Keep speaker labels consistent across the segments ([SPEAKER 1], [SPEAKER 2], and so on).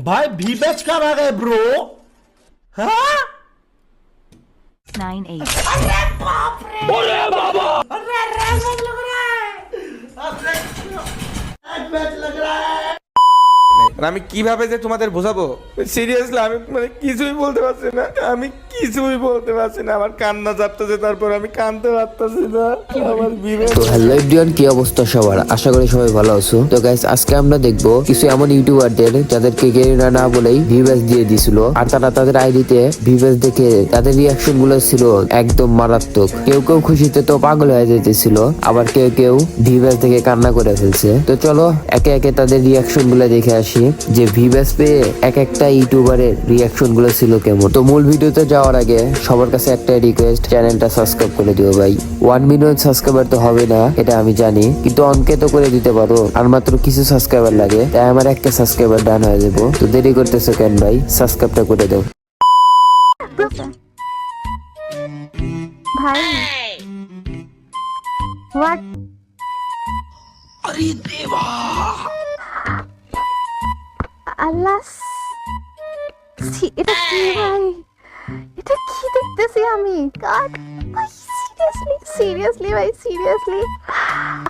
[SPEAKER 1] भाई भी बेच कर आ गए ब्रो हाँ
[SPEAKER 2] nine eight.
[SPEAKER 3] মানে আমি কিভাবে যে তোমাদের বোঝাবো সিরিয়াসলি আমি মানে কিছুই বলতে পারছি না আমি কিছুই বলতে পারছি না। আমার কান্না চাপতেছে তারপর আমি কানতে পারতেছি না। আমার বিবেক
[SPEAKER 4] তো হ্যালো এভরিওয়ান কি অবস্থা সবার? আশা করি সবাই ভালো আছো। তো গাইস আজকে আমরা দেখব কিছু এমন ইউটিউবারদের যাদেরকে গেরিনা না বলেই ভিউয়ার্স দিয়ে দিছিল আর তারা তাদের আইডিতে ভিউয়ার্স দেখে তাদের রিয়াকশনগুলো ছিল একদম মারাত্মক। কেউ কেউ খুশিতে তো পাগল হয়ে যেতেছিল আবার কেউ কেউ ভিউয়ার্স দেখে কান্না করে ফেলছে। তো চলো একে একে তাদের রিয়াকশনগুলো দেখে আসি যে ভিউয়ার্স পেয়ে এক একটা ইউটিউবারের রিয়াকশনগুলো ছিল কেমন। তো মূল ভিডিওতে যাওয়ার আগে সবার কাছে একটা রিকোয়েস্ট চ্যানেলটা সাবস্ক্রাইব করে দিও ভাই। ওয়ান মিলিয়ন সাবস্ক্রাইবার তো হবে না এটা আমি জানি কিন্তু অনকে তো করে দিতে পারো। আর মাত্র কিছু সাবস্ক্রাইবার লাগে তাই আমার একটা সাবস্ক্রাইবার ডান হয়ে যাব। তো দেরি করতেছো কেন ভাই? সাবস্ক্রাইবটা করে দাও।
[SPEAKER 5] ভাই। হোয়াট আল্লাহ এটা কি ভাই? এটা কি দেখতেছি আমি। কাট ভাই সিরিয়াসলি সিরিয়াসলি ভাই সিরিয়াসলি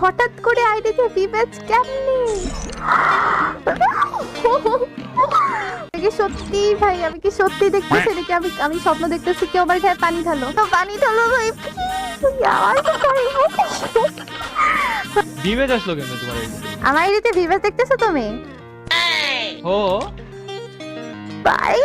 [SPEAKER 5] হঠাৎ করে আইডিতে বিবেচ কেমনি? কি সত্যি ভাই আমি কি সত্যি দেখতেছি নাকি? আমি আমি স্বপ্ন দেখতেছি কেউ আমার গায়ে পানি ঢালো। তো পানি ঢালো ভাই তো
[SPEAKER 6] আসলো কেন তোমার
[SPEAKER 5] আমার আইডিতে বিবেচ দেখতেছো তুমি?
[SPEAKER 6] ও।
[SPEAKER 5] তুমি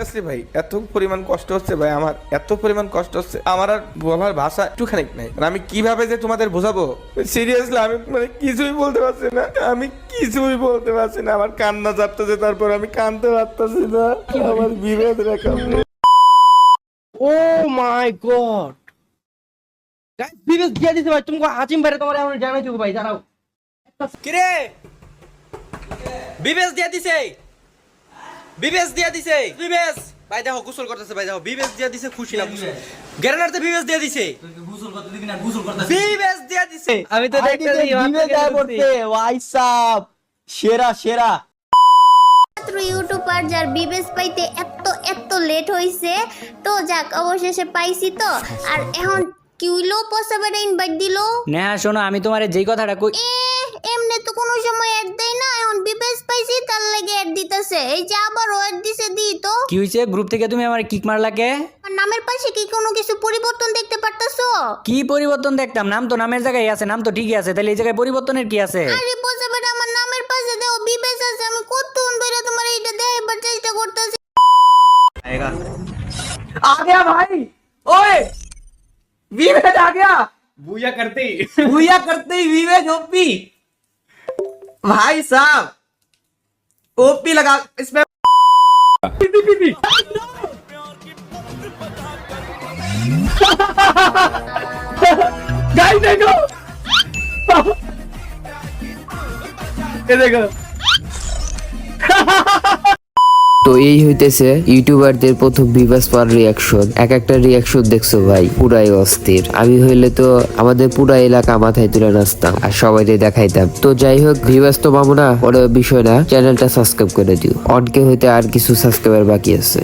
[SPEAKER 3] সিরিয়াসলি ভাই এত পরিমাণ কষ্ট হচ্ছে ভাই আমার এত পরিমাণ কষ্ট হচ্ছে। আমার আর বলার ভাষা একটুখানি নাই। মানে আমি কীভাবে যে তোমাদের বোঝাবো? সিরিয়াসলি আমি মানে কিছুই বলতে পারছি না। আমি কিছুই বলতে পারছি না। আমার কান্না চাপতেছে তারপর আমি কানতে পারতেছি না। আমার বিভেদ রেখা।
[SPEAKER 7] ও মাই গড। গাইস বিবেশ দিয়ে দিছে ভাই তুমি আজিম ভাই তোমার এমন জানাই দেবো ভাই দাঁড়াও।
[SPEAKER 8] কিরে? বিবেশ দিয়া দিছে। বিবেশ দিয়া দিছে। বিবেশ ভাই দেখো গোসল করতেছে ভাই দেখো বিবেশ দিয়া দিছে খুশি না খুশি। গ্যারেনার তো বিবেশ দিয়া দিছে। বিবেশ দিয়া দিছে।
[SPEAKER 7] আমি তো দেখতেছি সাপ সেরা সেরা।
[SPEAKER 9] ইউটিউবার যার বিবেস পাইতে এত এত লেট হইছে তো যাক অবশেষে পাইছি তো। আর এখন কিউলো পসাবেটা ইনভাইট দিলো।
[SPEAKER 8] নেহা শোনো আমি তোমার যেই কথাটা কই
[SPEAKER 9] এ পাইছি তার লাগে অ্যাড দিতেছে এই যে আবার অ্যাড দিছে দি তো
[SPEAKER 8] কি হইছে গ্রুপ থেকে তুমি আমার কিক মারলা কে
[SPEAKER 9] আর নামের পাশে কি কোনো কিছু পরিবর্তন দেখতে পারতাছো
[SPEAKER 8] কি পরিবর্তন দেখতাম নাম তো নামের জায়গায় আছে নাম তো ঠিকই আছে তাহলে এই জায়গায় পরিবর্তনের কি আছে
[SPEAKER 9] আরে পসাবেটা আমার নামের পাশে দেও বিবেস আছে আমি কতক্ষণ ধরে তোমার এইটা দেখাবার চেষ্টা করতেছি
[SPEAKER 7] आ गया भाई ओए विवेक आ गया
[SPEAKER 6] बुया करते ही
[SPEAKER 7] भूया करते ही विवेक ओपी भाई साहब ओपी लगा इसमें गाइस देखो। ये देखो।
[SPEAKER 4] তো এই হইতেছে ইউটিউবারদের প্রথম বিভাস পার রিয়াকশন এক একটা রিয়াকশন দেখছ ভাই, পুরাই অস্থির। আমি হইলে তো আমাদের পুরা এলাকা মাথায় তুলে নাচতাম আর সবাইকে দেখাইতাম। তো যাই হোক ভিভাস তো মামু না ওর বিষয় না চ্যানেলটা সাবস্ক্রাইব করে দিও। অনকে হইতে আর কিছু সাবস্ক্রাইবার বাকি আছে।